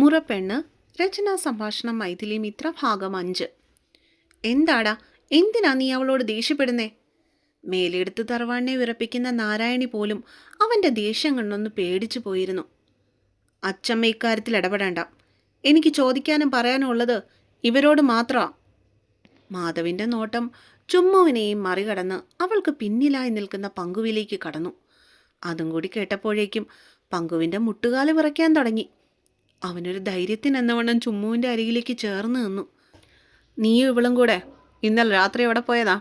മുറപ്പെണ്ണ് രചനാ സംഭാഷണം മൈഥിലി മിത്ര ഭാഗം അഞ്ച്. എന്താടാ എന്തിനാ നീ അവളോട് ദേഷ്യപ്പെടുന്നേ? മേലെടുത്ത് തറവാണിനെ വിറപ്പിക്കുന്ന നാരായണി പോലും അവന്റെ ദേഷ്യം കണ്ടൊന്ന് പേടിച്ചു പോയിരുന്നു. അച്ചമ്മ ഇക്കാര്യത്തിൽ ഇടപെടേണ്ട. എനിക്ക് ചോദിക്കാനും പറയാനും ഉള്ളത് ഇവരോട് മാത്രമാ മാധവിന്റെ നോട്ടം ചുമ്മുവിനെയും മറികടന്ന് അവൾക്ക് പിന്നിലായി നിൽക്കുന്ന പങ്കുവിലേക്ക് കടന്നു. അതും കൂടി കേട്ടപ്പോഴേക്കും പങ്കുവിന്റെ മുട്ടുകാൽ വിറയ്ക്കാൻ തുടങ്ങി. അവനൊരു ധൈര്യത്തിനെന്നവണ്ണം ചുമ്മുവിന്റെ അരികിലേക്ക് ചേർന്ന് നിന്നു. നീയും ഇവളും കൂടെ ഇന്നലെ രാത്രി എവിടെ പോയതാ?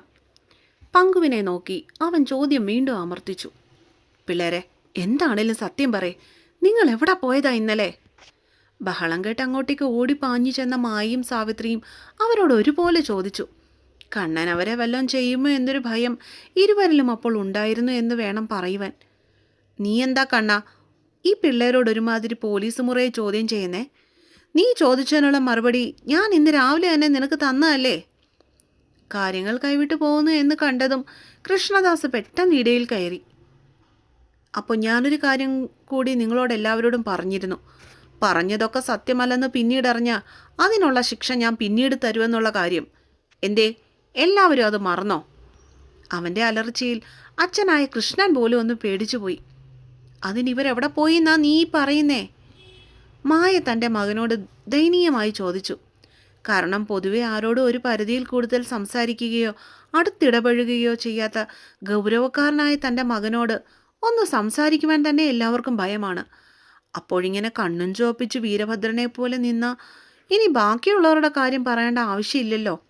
പങ്കുവിനെ നോക്കി അവൻ ചോദ്യം വീണ്ടും അമർത്തിച്ചു പിള്ളേരെ എന്താണേലും സത്യം പറയേ. നിങ്ങൾ എവിടെ പോയതാ ഇന്നലെ? ബഹളം കേട്ട് അങ്ങോട്ടേക്ക് ഓടിപ്പാഞ്ഞു ചെന്ന മായും സാവിത്രിയും അവരോട് ഒരുപോലെ ചോദിച്ചു. കണ്ണൻ അവരെ വല്ലതും ചെയ്യുമോ എന്നൊരു ഭയം ഇരുവരിലും അപ്പോൾ ഉണ്ടായിരുന്നു എന്ന് വേണം പറയുവാൻ. നീ എന്താ കണ്ണ? ഈ പിള്ളേരോട് ഒരുമാതിരി പോലീസ് മുറയെ ചോദ്യം ചെയ്യുന്നേ? നീ ചോദിച്ചതിനുള്ള മറുപടി ഞാൻ ഇന്ന് രാവിലെ തന്നെ നിനക്ക് തന്നതല്ലേ? കാര്യങ്ങൾ കൈവിട്ടു പോകുന്നു എന്ന് കണ്ടതും കൃഷ്ണദാസ് പെട്ടെന്ന് ഇടയിൽ കയറി. അപ്പോൾ ഞാനൊരു കാര്യം കൂടി നിങ്ങളോട് എല്ലാവരോടും പറഞ്ഞിരുന്നു. പറഞ്ഞതൊക്കെ സത്യമല്ലെന്ന് പിന്നീട് അറിഞ്ഞ അതിനുള്ള ശിക്ഷ ഞാൻ പിന്നീട് തരുമെന്നുള്ള കാര്യം. എന്തേ? എല്ലാവരും അത് മറന്നോ? അവന്റെ അലർച്ചയിൽ അച്ഛനായ കൃഷ്ണൻ പോലും ഒന്ന് പേടിച്ചുപോയി. അതിനിവരെവിടെ പോയി എന്നാ നീ പറയുന്നേ? മായ തന്റെ മകനോട് ദയനീയമായി ചോദിച്ചു. കാരണം പൊതുവെ ആരോടും ഒരു പരിധിയിൽ കൂടുതൽ സംസാരിക്കുകയോ അടുത്തിടപഴകുകയോ ചെയ്യാത്ത ഗൗരവക്കാരനായ തന്റെ മകനോട് ഒന്ന് സംസാരിക്കുവാൻ തന്നെ എല്ലാവർക്കും ഭയമാണ്. അപ്പോഴിങ്ങനെ കണ്ണും ചോപ്പിച്ച് വീരഭദ്രനെ പോലെ നിന്ന ഇനി ബാക്കിയുള്ളവരുടെ കാര്യം പറയേണ്ട ആവശ്യമില്ലല്ലോ.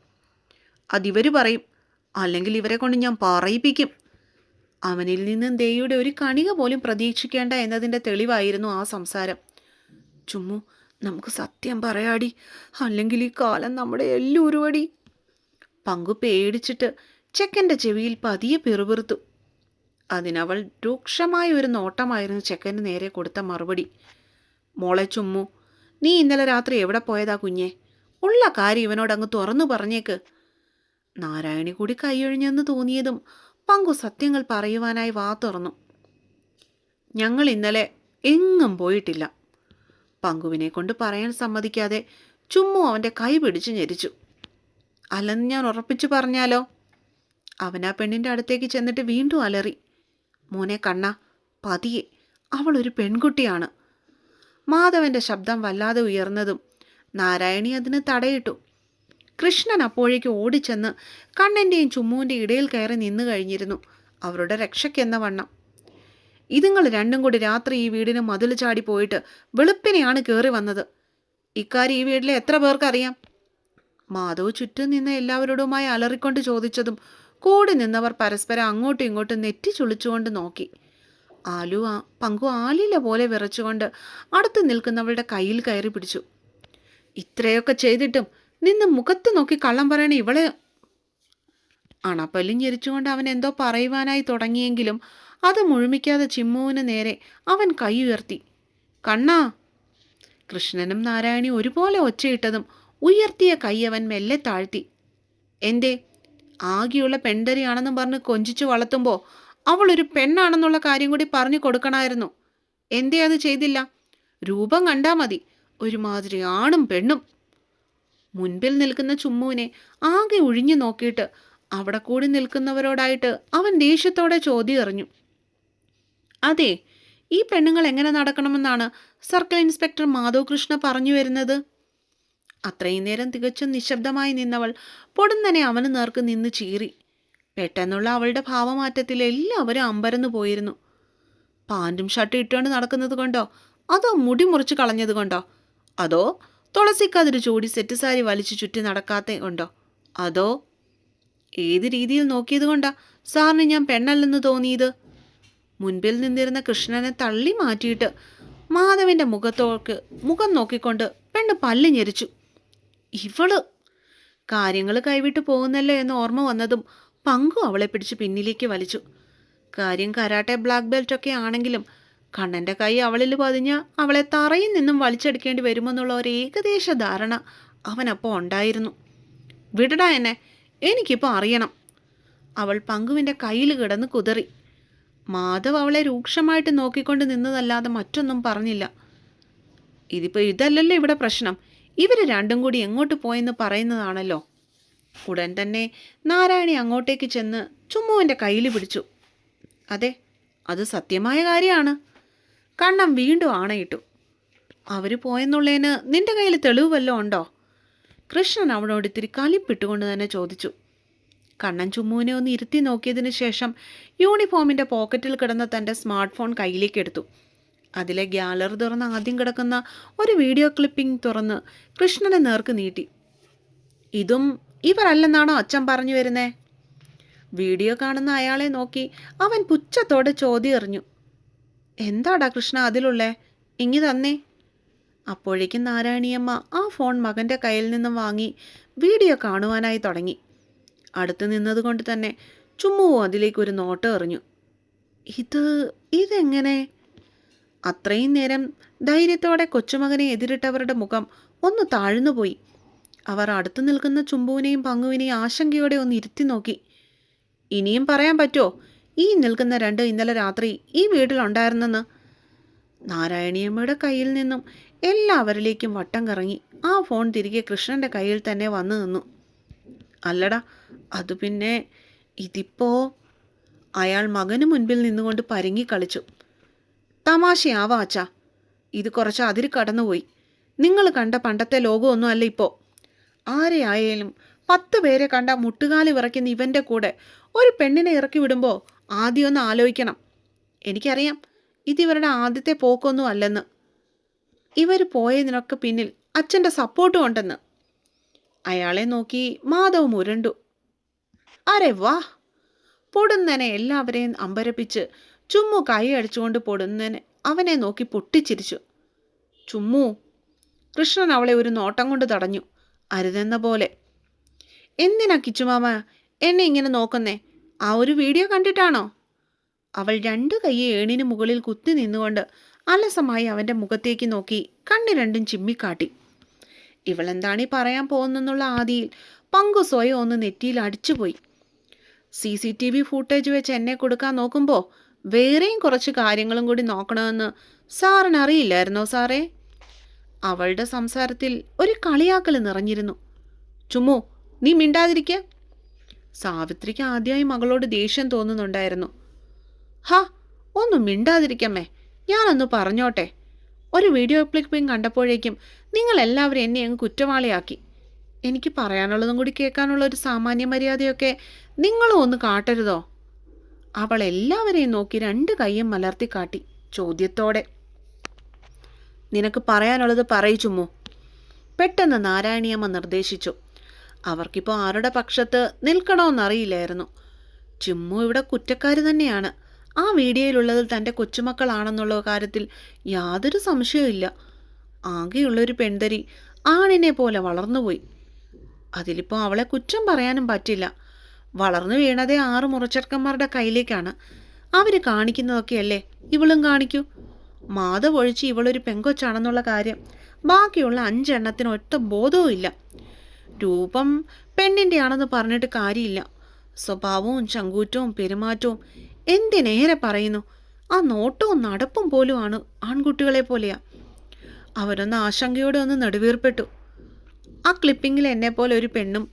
അതിവർ പറയും അല്ലെങ്കിൽ ഇവരെ കൊണ്ട് ഞാൻ പറയിപ്പിക്കും. അവനിൽ നിന്നും ദേയുടെ ഒരു കണിക പോലും പ്രതീക്ഷിക്കേണ്ട എന്നതിന്റെ തെളിവായിരുന്നു ആ സംസാരം. ചുമ്മു നമുക്ക് സത്യം പറയാടി. അല്ലെങ്കിൽ ഈ കാലം നമ്മുടെ എല്ലാം ഉരുവടി പങ്കു പേടിച്ചിട്ട് ചെക്കന്റെ ചെവിയിൽ പതിയെ പിറുപിറുത്തു. അതിനവൾ രൂക്ഷമായ ഒരു നോട്ടമായിരുന്നു ചെക്കന് നേരെ കൊടുത്ത മറുപടി. മോളെ ചുമ്മു നീ ഇന്നലെ രാത്രി എവിടെ പോയതാ കുഞ്ഞെ? ഉള്ള കാര്യം ഇവനോടങ്ങ് തുറന്നു പറഞ്ഞേക്ക്. നാരായണി കൂടി കൈയൊഴിഞ്ഞെന്ന് തോന്നിയതും പങ്കു സത്യങ്ങൾ പറയുവാനായി വാ തുറന്നു. ഞങ്ങൾ ഇന്നലെ എങ്ങും പോയിട്ടില്ല. പങ്കുവിനെ കൊണ്ട് പറയാൻ സമ്മതിക്കാതെ ചുമ്മു അവന്റെ കൈ പിടിച്ച് ഞെരിച്ചു. അല്ലെന്ന് ഞാൻ ഉറപ്പിച്ചു പറഞ്ഞാലോ? അവൻ ആ പെണ്ണിന്റെ അടുത്തേക്ക് ചെന്നിട്ട് വീണ്ടും അലറി. മോനെ കണ്ണ പതിയെ. അവൾ ഒരു പെൺകുട്ടിയാണ്. മാധവന്റെ ശബ്ദം വല്ലാതെ ഉയർന്നതും നാരായണി അതിന് തടയിട്ടു. കൃഷ്ണൻ അപ്പോഴേക്ക് ഓടിച്ചെന്ന് കണ്ണന്റെയും ചുമ്മുവിന്റെ ഇടയിൽ കയറി നിന്നു കഴിഞ്ഞിരുന്നു. അവരുടെ രക്ഷയ്ക്കെന്ന വണ്ണം. ഇതുങ്ങൾ രണ്ടും കൂടി രാത്രി ഈ വീടിന് മതിൽ ചാടി പോയിട്ട് വെളുപ്പിനെയാണ് കയറി വന്നത്. ഇക്കാര്യം ഈ വീട്ടിലെ എത്ര പേർക്കറിയാം? മാധവ് ചുറ്റും നിന്ന് എല്ലാവരോടുമായി അലറിക്കൊണ്ട് ചോദിച്ചതും കൂടി നിന്നവർ പരസ്പരം അങ്ങോട്ടും ഇങ്ങോട്ടും നെറ്റി ചുളിച്ചുകൊണ്ട് നോക്കി. ആലു പങ്കു ആലില പോലെ വിറച്ചുകൊണ്ട് അടുത്ത് നിൽക്കുന്നവളുടെ കയ്യിൽ കയറി പിടിച്ചു. ഇത്രയൊക്കെ ചെയ്തിട്ടും നിന്ന് മുഖത്ത് നോക്കി കള്ളം പറയണ ഇവൾ അണപ്പല്ലും ഞെരിച്ചുകൊണ്ട് അവൻ എന്തോ പറയുവാനായി തുടങ്ങിയെങ്കിലും അത് മുഴുമിക്കാതെ ചിമ്മുവിന് നേരെ അവൻ കൈ ഉയർത്തി. കണ്ണാ കൃഷ്ണനും നാരായണി ഒരുപോലെ ഒച്ചയിട്ടതും ഉയർത്തിയ കൈ അവൻ മെല്ലെ താഴ്ത്തി. എന്തേ ആകെയുള്ള പെണ്ടരിയാണെന്നും പറഞ്ഞ് കൊഞ്ചിച്ചു വളർത്തുമ്പോൾ അവൾ ഒരു പെണ്ണാണെന്നുള്ള കാര്യം കൂടി പറഞ്ഞു കൊടുക്കണമായിരുന്നു എന്തേ അത് ചെയ്തില്ല? രൂപം കണ്ടാൽ മതി. ഒരുമാതിരി ആണും പെണ്ണും. മുൻപിൽ നിൽക്കുന്ന ചുമ്മുവിനെ ആകെ ഒഴിഞ്ഞു നോക്കിയിട്ട് അവിടെ കൂടി നിൽക്കുന്നവരോടായിട്ട് അവൻ ദേഷ്യത്തോടെ ചോദ്യം എറിഞ്ഞു. അതെ ഈ പെണ്ണുങ്ങൾ എങ്ങനെ നടക്കണമെന്നാണ് സർക്കിൾ ഇൻസ്പെക്ടർ മാധവ് കൃഷ്ണ പറഞ്ഞു വരുന്നത്? അത്രയും നേരം തികച്ചും നിശബ്ദമായി നിന്നവൾ പൊടുന്നനെ അവന് നേർക്ക് നിന്ന് ചീറി. പെട്ടെന്നുള്ള അവളുടെ ഭാവമാറ്റത്തിൽ എല്ലാവരും അമ്പരന്നു പോയിരുന്നു. പാന്റും ഷർട്ടും ഇട്ടുകൊണ്ട് നടക്കുന്നത് കൊണ്ടോ? അതോ മുടി മുറിച്ച് കളഞ്ഞത് കൊണ്ടോ? അതോ തുളസിക്കതിര് ചൂടി സെറ്റ് സാരി വലിച്ചു ചുറ്റി നടക്കാത്ത ഉണ്ടോ? അതോ? ഏത് രീതിയിൽ നോക്കിയത് കൊണ്ടാ? സാറിന് ഞാൻ പെണ്ണല്ലെന്ന് തോന്നിയത്. മുൻപിൽ നിന്നിരുന്ന കൃഷ്ണനെ തള്ളി മാറ്റിയിട്ട് മാധവിന്റെ മുഖത്തോക്ക് മുഖം നോക്കിക്കൊണ്ട് പെണ്ണ് പല്ല് ഞെരിച്ചു. ഇവൾ കാര്യങ്ങൾ കൈവിട്ട് പോകുന്നല്ലോ എന്ന് ഓർമ്മ വന്നതും പങ്കു അവളെ പിടിച്ച് പിന്നിലേക്ക് വലിച്ചു. കാര്യം കരാട്ടെ ബ്ലാക്ക് ബെൽറ്റ് ഒക്കെ ആണെങ്കിലും കണ്ണന്റെ കൈ അവളിൽ പതിഞ്ഞ അവളെ തറയിൽ നിന്നും വലിച്ചെടുക്കേണ്ടി വരുമെന്നുള്ള ഒരു ഏകദേശ ധാരണ അവനപ്പോൾ ഉണ്ടായിരുന്നു. വിടടാ എന്നെ എനിക്കിപ്പോൾ അറിയണം. അവൾ പങ്കുവിന്റെ കയ്യിൽ കിടന്ന് കുതറി. മാധവ് അവളെ രൂക്ഷമായിട്ട് നോക്കിക്കൊണ്ട് നിന്നതല്ലാതെ മറ്റൊന്നും പറഞ്ഞില്ല. ഇതിപ്പോൾ ഇതല്ലല്ലോ ഇവിടെ പ്രശ്നം. ഇവർ രണ്ടും കൂടി എങ്ങോട്ട് പോയെന്ന് പറയുന്നതാണല്ലോ. ഉടൻ തന്നെ നാരായണി അങ്ങോട്ടേക്ക് ചെന്ന് ചുമ്മുവിന്റെ കയ്യിൽ പിടിച്ചു. അതെ അത് സത്യമായ കാര്യമാണ്. കണ്ണം വീണ്ടും ആണയിട്ടു. അവർ പോയെന്നുള്ളതിന് നിന്റെ കയ്യിൽ തെളിവ് വല്ലതും ഉണ്ടോ? കൃഷ്ണൻ അവനോട് ഇത്തിരി കലിപ്പിട്ടുകൊണ്ട് തന്നെ ചോദിച്ചു. കണ്ണൻ ചുമ്മുവിനെ ഒന്ന് ഇരുത്തി നോക്കിയതിന് ശേഷം യൂണിഫോമിന്റെ പോക്കറ്റിൽ കിടന്ന തന്റെ സ്മാർട്ട് ഫോൺ കയ്യിലേക്ക് എടുത്തു. അതിലെ ഗ്യാലറി തുറന്ന് ആദ്യം കിടക്കുന്ന ഒരു വീഡിയോ ക്ലിപ്പിംഗ് തുറന്ന് കൃഷ്ണനെ നേർക്ക് നീട്ടി. ഇതും ഇവരല്ലെന്നാണോ അച്ഛൻ പറഞ്ഞു വരുന്നേ? വീഡിയോ കാണുന്ന അയാളെ നോക്കി അവൻ പുച്ഛത്തോടെ ചോദ്യം എറിഞ്ഞു. എന്താടാ കൃഷ്ണ അതിലുള്ളേ? ഇങ്ങി തന്നേ. അപ്പോഴേക്കും നാരായണിയമ്മ ആ ഫോൺ മകന്റെ കയ്യിൽ നിന്നും വാങ്ങി വീഡിയോ കാണുവാനായി തുടങ്ങി. അടുത്ത് നിന്നതുകൊണ്ട് തന്നെ ചുമ്മുവോ അതിലേക്ക് ഒരു നോട്ടം എറിഞ്ഞു. ഇത് ഇതെങ്ങനെ? അത്രയും നേരം ധൈര്യത്തോടെ കൊച്ചുമകനെ എതിരിട്ടവരുടെ മുഖം ഒന്ന് താഴ്ന്നുപോയി. അവർ അടുത്തു നിൽക്കുന്ന ചുമ്പുവിനെയും പങ്കുവിനെയും ആശങ്കയോടെ ഒന്ന് ഇരുത്തി നോക്കി. ഇനിയും പറയാൻ പറ്റുമോ ഈ നിൽക്കുന്ന രണ്ട് ഇന്നലെ രാത്രി ഈ വീട്ടിലുണ്ടായിരുന്നെന്ന്? നാരായണിയമ്മയുടെ കയ്യിൽ നിന്നും എല്ലാവരിലേക്കും വട്ടം കറങ്ങി ആ ഫോൺ തിരികെ കൃഷ്ണന്റെ കയ്യിൽ തന്നെ വന്നു നിന്നു. അല്ലടാ അത് പിന്നെ ഇതിപ്പോ അയാൾ മകന് മുൻപിൽ നിന്നുകൊണ്ട് പരുങ്ങി കളിച്ചു. തമാശയാവാ അച്ഛാ ഇത് കുറച്ച് അതിര് കടന്നുപോയി. നിങ്ങൾ കണ്ട പണ്ടത്തെ ലോകമൊന്നും അല്ല ഇപ്പോൾ ആരെയായാലും പത്ത് പേരെ കണ്ട മുട്ടുകാലി വിറയ്ക്കുന്ന ഇവന്റെ കൂടെ ഒരു പെണ്ണിനെ ഇറക്കി വിടുമ്പോൾ ആദ്യം ഒന്ന് ആലോചിക്കണം. എനിക്കറിയാം ഇതിവരുടെ ആദ്യത്തെ പോക്കൊന്നും അല്ലെന്ന്. ഇവർ പോയതിനൊക്കെ പിന്നിൽ അച്ഛന്റെ സപ്പോർട്ടും ഉണ്ടെന്ന്. അയാളെ നോക്കി മാധവ് മുരണ്ടു അരെ വാ. പൊടുന്നനെ എല്ലാവരെയും അമ്പരപ്പിച്ച് ചുമ്മു കൈ അടിച്ചുകൊണ്ട് പൊടുന്നനെ അവനെ നോക്കി പൊട്ടിച്ചിരിച്ചു. ചുമ്മു. കൃഷ്ണൻ അവളെ ഒരു നോട്ടം കൊണ്ട് തടഞ്ഞു. അരുതെന്ന പോലെ. എന്തിനാ കിച്ചുമാമ? എന്നെ ഇങ്ങനെ നോക്കുന്നേ? ആ ഒരു വീഡിയോ കണ്ടിട്ടാണോ? അവൾ രണ്ടു കൈയെ ഏണിന് മുകളിൽ കുത്തി നിന്നുകൊണ്ട് അലസമായി അവന്റെ മുഖത്തേക്ക് നോക്കി കണ്ണു രണ്ടും ചിമ്മിക്കാട്ടി. ഇവളെന്താണീ പറയാൻ പോകുന്നെന്നുള്ള ആദിയിൽ പങ്കു സ്വയം ഒന്ന് നെറ്റിയിൽ അടിച്ചുപോയി. C C T V footage വെച്ച് എന്നെ കൊടുക്കാൻ നോക്കുമ്പോൾ വേറെയും കുറച്ച് കാര്യങ്ങളും കൂടി നോക്കണമെന്ന് സാറിന് അറിയില്ലായിരുന്നോ സാറേ? അവളുടെ സംസാരത്തിൽ ഒരു കളിയാക്കൽ നിറഞ്ഞിരുന്നു. ചുമ്മു നീ മിണ്ടാതിരിക്ക. സാവിത്രിക്ക് ആദ്യമായി മകളോട് ദേഷ്യം തോന്നുന്നുണ്ടായിരുന്നു. ഹാ ഒന്നും മിണ്ടാതിരിക്കമ്മേ. ഞാനൊന്ന് പറഞ്ഞോട്ടെ. ഒരു വീഡിയോ ക്ലിപ്പിംഗ് കണ്ടപ്പോഴേക്കും നിങ്ങൾ എല്ലാവരും എന്നെ അങ്ങ് കുറ്റവാളിയാക്കി. എനിക്ക് പറയാനുള്ളതും കൂടി കേൾക്കാനുള്ള ഒരു സാമാന്യ മര്യാദയൊക്കെ നിങ്ങളും ഒന്ന് കാട്ടരുതോ? അവൾ എല്ലാവരെയും നോക്കി രണ്ട് കൈയും മലർത്തി കാട്ടി ചോദ്യത്തോടെ. നിനക്ക് പറയാനുള്ളത് പറയിച്ചുമോ പെട്ടെന്ന് നാരായണിയമ്മ നിർദ്ദേശിച്ചു. അവർക്കിപ്പോൾ ആരുടെ പക്ഷത്ത് നിൽക്കണമെന്നറിയില്ലായിരുന്നു ചിമ്മു ഇവിടെ കുറ്റക്കാരി തന്നെയാണ്. ആ വീഡിയോയിലുള്ളതിൽ തന്റെ കൊച്ചുമക്കളാണെന്നുള്ള കാര്യത്തിൽ യാതൊരു സംശയവുമില്ല ആകെയുള്ളൊരു പെൺതരി ആണിനെ പോലെ വളർന്നുപോയി. അതിലിപ്പോൾ അവളെ കുറ്റം പറയാനും പറ്റില്ല. വളർന്നു വീണതേ ആറ് മുറച്ചെറുക്കന്മാരുടെ കയ്യിലേക്കാണ്. അവർ കാണിക്കുന്നതൊക്കെയല്ലേ ഇവളും കാണിക്കൂ? മാധവ് ഒഴിച്ച് ഇവളൊരു പെങ്കൊച്ചാണെന്നുള്ള കാര്യം ബാക്കിയുള്ള അഞ്ചെണ്ണത്തിന് ഒറ്റ ബോധവും ഇല്ല രൂപം പെണ്ണിന്റെ ആണെന്ന് പറഞ്ഞിട്ട് കാര്യമില്ല. സ്വഭാവവും ചങ്കൂറ്റവും പെരുമാറ്റവും എന്തിനേറെ പറയുന്നു? ആ നോട്ടവും നടപ്പും പോലുമാണ് ആൺകുട്ടികളെ പോലെയാ. അവരൊന്ന് ആശങ്കയോടെ ഒന്ന് നെടുവീർപ്പെട്ടു. ആ ക്ലിപ്പിങ്ങിൽ എന്നെ പോലെ ഒരു പെണ്ണും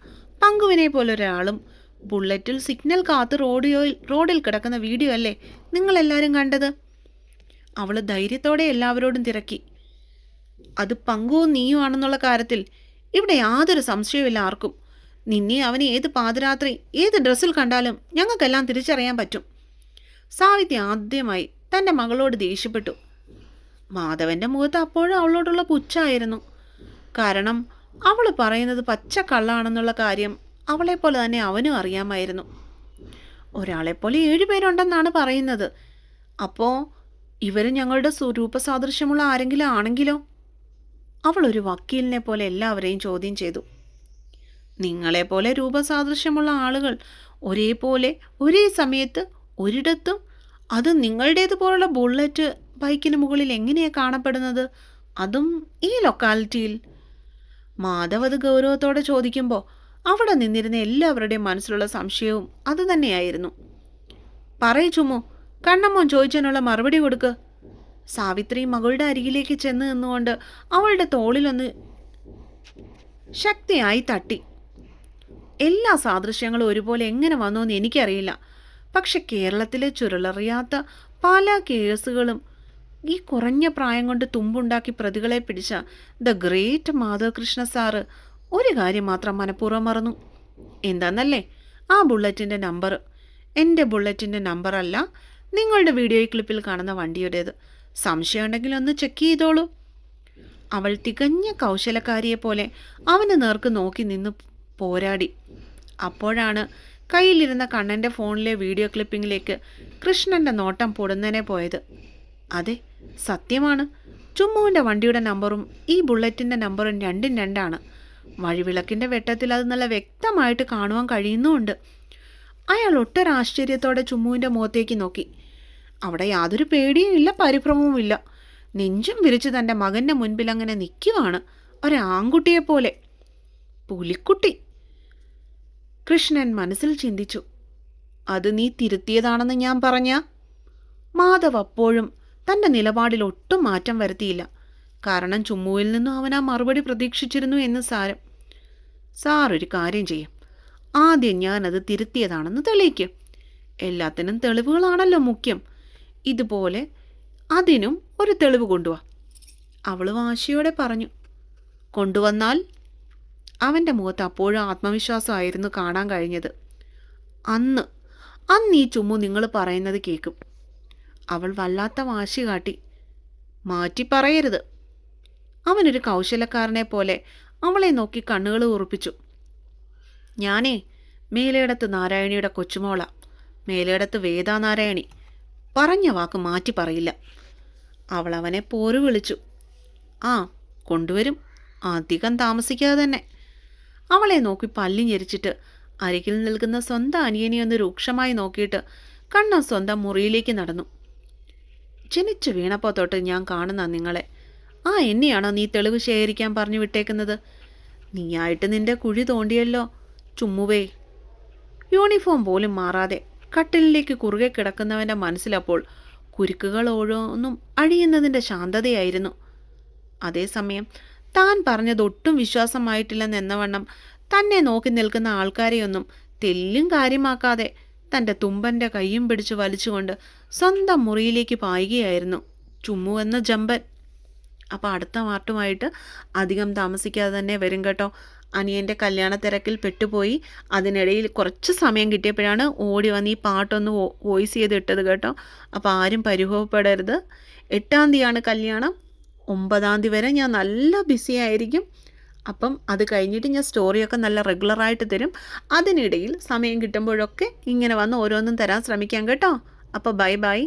പങ്കുവിനെ പോലെ ഒരാളും ബുള്ളറ്റിൽ സിഗ്നൽ കാത്ത് റോഡിയോയിൽ റോഡിൽ കിടക്കുന്ന വീഡിയോ അല്ലേ നിങ്ങളെല്ലാവരും കണ്ടത്? അവൾ ധൈര്യത്തോടെ എല്ലാവരോടും തിരക്കി. അത് പങ്കുവും നീയും ആണെന്നുള്ള കാര്യത്തിൽ ഇവിടെ യാതൊരു സംശയവുമില്ല ആർക്കും. നിന്നെ അവന് ഏത് പാതിരാത്രി ഏത് ഡ്രസ്സിൽ കണ്ടാലും ഞങ്ങൾക്കെല്ലാം തിരിച്ചറിയാൻ പറ്റും. സാവിത്രി ആദ്യമായി തന്റെ മകളോട് ദേഷ്യപ്പെട്ടു. മാധവന്റെ മുഖത്ത് അപ്പോഴും അവളോടുള്ള പുച്ഛായിരുന്നു കാരണം അവൾ പറയുന്നത് പച്ച കള്ളാണെന്നുള്ള കാര്യം അവളെപ്പോലെ തന്നെ അവനും അറിയാമായിരുന്നു. ഒരാളെപ്പോലെ ഏഴുപേരുണ്ടെന്നാണ് പറയുന്നത്. അപ്പോൾ ഇവർ ഞങ്ങളുടെ സ്വരൂപ സാദൃശ്യമുള്ള ആരെങ്കിലും ആണെങ്കിലോ? അവൾ ഒരു വക്കീലിനെ പോലെ എല്ലാവരെയും ചോദ്യം ചെയ്തു. നിങ്ങളെപ്പോലെ രൂപസാദൃശ്യമുള്ള ആളുകൾ ഒരേപോലെ ഒരേ സമയത്ത് ഒരിടത്തും അത് നിങ്ങളുടേതുപോലുള്ള ബുള്ളറ്റ് ബൈക്കിന് മുകളിൽ എങ്ങനെയാണ് കാണപ്പെടുന്നത്? അതും ഈ ലൊക്കാലിറ്റിയിൽ. മാധവ് അത് ഗൗരവത്തോടെ ചോദിക്കുമ്പോൾ അവിടെ നിന്നിരുന്ന എല്ലാവരുടെയും മനസ്സിലുള്ള സംശയവും അതുതന്നെയായിരുന്നു പറയ് ചുമു കണ്ണമ്മോൻ ചോദിച്ചതിനുള്ള മറുപടി കൊടുക്ക്. സാവിത്രി മകളുടെ അരികിലേക്ക് ചെന്ന് നിന്നുകൊണ്ട് അവളുടെ തോളിലൊന്ന് ശക്തിയായി തട്ടി. എല്ലാ സാദൃശ്യങ്ങളും ഒരുപോലെ എങ്ങനെ വന്നു എന്ന് എനിക്കറിയില്ല. പക്ഷെ കേരളത്തിലെ ചുരുളറിയാത്ത പല കേസുകളും ഈ കുറഞ്ഞ പ്രായം കൊണ്ട് തുമ്പുണ്ടാക്കി പ്രതികളെ പിടിച്ച ദ ഗ്രേറ്റ് മാധവകൃഷ്ണ സാറ് ഒരു കാര്യം മാത്രം മനഃപൂർവം മറന്നു. എന്താന്നല്ലേ? ആ ബുള്ളറ്റിന്റെ നമ്പർ. എന്റെ ബുള്ളറ്റിന്റെ നമ്പറല്ല നിങ്ങളുടെ വീഡിയോ ക്ലിപ്പിൽ കാണുന്ന വണ്ടിയുടേത്. സംശയമുണ്ടെങ്കിൽ ഒന്ന് ചെക്ക് ചെയ്തോളൂ. അവൾ തികഞ്ഞ കൗശലക്കാരിയെ പോലെ അവന് നേർക്ക് നോക്കി നിന്ന് പോരാടി. അപ്പോഴാണ് കയ്യിലിരുന്ന കണ്ണന്റെ ഫോണിലെ വീഡിയോ ക്ലിപ്പിങ്ങിലേക്ക് കൃഷ്ണന്റെ നോട്ടം പൊടുന്നനെ പോയത്. അതെ സത്യമാണ്. ചുമ്മുവിന്റെ വണ്ടിയുടെ നമ്പറും ഈ ബുള്ളറ്റിന്റെ നമ്പറും രണ്ടും രണ്ടാണ്. വഴിവിളക്കിന്റെ വെട്ടത്തിൽ അത് നല്ല വ്യക്തമായിട്ട് കാണുവാൻ കഴിയുന്നുമുണ്ട്. അയാൾ ഒട്ടൊരാശ്ചര്യത്തോടെ ചുമ്മുവിന്റെ മുഖത്തേക്ക് നോക്കി. അവിടെ യാതൊരു പേടിയും ഇല്ല പരിഭ്രമവും ഇല്ല. നെഞ്ചും വിരിച്ച് തന്റെ മകന്റെ മുൻപിൽ അങ്ങനെ നിൽക്കുവാണ് ഒരാൺകുട്ടിയെപ്പോലെ പുലിക്കുട്ടി. കൃഷ്ണൻ മനസ്സിൽ ചിന്തിച്ചു. അത് നീ തിരുത്തിയതാണെന്ന് ഞാൻ പറഞ്ഞ? മാധവ് അപ്പോഴും തന്റെ നിലപാടിൽ ഒട്ടും മാറ്റം വരുത്തിയില്ല. കാരണം ചുമ്മുവിൽ നിന്നും അവൻ ആ മറുപടി പ്രതീക്ഷിച്ചിരുന്നു എന്ന് സാരം. സാർ ഒരു കാര്യം ചെയ്യും. ആദ്യം ഞാനത് തിരുത്തിയതാണെന്ന് തെളിയിക്കും. എല്ലാത്തിനും തെളിവുകളാണല്ലോ മുഖ്യം. ഇതുപോലെ അതിനും ഒരു തെളിവ് കൊണ്ടുവാ. അവൾ വാശിയോടെ പറഞ്ഞു കൊണ്ടുവന്നാൽ അവന്റെ മുഖത്ത് അപ്പോഴും ആത്മവിശ്വാസമായിരുന്നു കാണാൻ കഴിഞ്ഞത്. അന്ന് അന്ന് ഈ ചുമ്മു നിങ്ങൾ പറയുന്നത് കേൾക്കും. അവൾ വല്ലാത്ത വാശി കാട്ടി മാറ്റി പറയരുത്. അവനൊരു കൗശലക്കാരനെ പോലെ അവളെ നോക്കി കണ്ണുകൾ ഉറപ്പിച്ചു. ഞാനേ മേലേടത്ത് നാരായണിയുടെ കൊച്ചുമോള. മേലേടത്ത് വേദാനാരായണി. പറഞ്ഞ വാക്ക് മാറ്റി പറയില്ല. അവൾ അവനെ പോരു വിളിച്ചു. ആ കൊണ്ടുവരും. അധികം താമസിക്കാതെ തന്നെ. അവളെ നോക്കി പല്ലി ഞെരിച്ചിട്ട് അരികിൽ നിൽക്കുന്ന സ്വന്തം അനിയനെ ഒന്ന് രൂക്ഷമായി നോക്കിയിട്ട് കണ്ണ സ്വന്തം മുറിയിലേക്ക് നടന്നു. ജനിച്ചു വീണപ്പോൾ തൊട്ട് ഞാൻ കാണുന്ന നിങ്ങളെ. ആ എന്നെയാണോ നീ തെളിവ് ശേഖരിക്കാൻ പറഞ്ഞു വിട്ടേക്കുന്നത്? നീയായിട്ട് നിന്റെ കുഴി തോണ്ടിയല്ലോ. ചുമ്മുവേ. യൂണിഫോം പോലും മാറാതെ കട്ടിലിലേക്ക് കുറുകെ കിടക്കുന്നവന്റെ മനസ്സിലപ്പോൾ കുരുക്കുകൾ ഓരോന്നും അഴിയുന്നതിന്റെ ശാന്തതയായിരുന്നു. അതേസമയം താൻ പറഞ്ഞത് ഒട്ടും വിശ്വാസമായിട്ടില്ലെന്നെന്നവണ്ണം തന്നെ നോക്കി നിൽക്കുന്ന ആൾക്കാരെയൊന്നും തെല്ലും കാര്യമാക്കാതെ തന്റെ തുമ്പന്റെ കൈയും പിടിച്ച് വലിച്ചുകൊണ്ട് സ്വന്തം മുറിയിലേക്ക് പായുകയായിരുന്നു. ചുമ്മുവെന്ന ജമ്പൻ അപ്പോൾ അടുത്ത പാർട്ടുമായിട്ട് അധികം താമസിക്കാതെ തന്നെ വരും കേട്ടോ. അനിയന്റെ കല്യാണ തിരക്കിൽ പെട്ടുപോയി. അതിനിടയിൽ കുറച്ച് സമയം കിട്ടിയപ്പോഴാണ് ഓടി വന്ന് ഈ പാട്ടൊന്ന് വോയിസ് ചെയ്ത് ഇട്ടത് കേട്ടോ. അപ്പോൾ ആരും പരിഭവപ്പെടരുത്. എട്ടാം തീയതിയാണ് കല്യാണം. ഒമ്പതാം തീയതി വരെ ഞാൻ നല്ല ബിസി ആയിരിക്കും. അപ്പം അത് കഴിഞ്ഞിട്ട് ഞാൻ സ്റ്റോറിയൊക്കെ നല്ല റെഗുലറായിട്ട് തരും. അതിനിടയിൽ സമയം കിട്ടുമ്പോഴൊക്കെ ഇങ്ങനെ വന്ന് ഓരോന്നും തരാൻ ശ്രമിക്കാം കേട്ടോ. അപ്പോൾ ബൈ ബൈ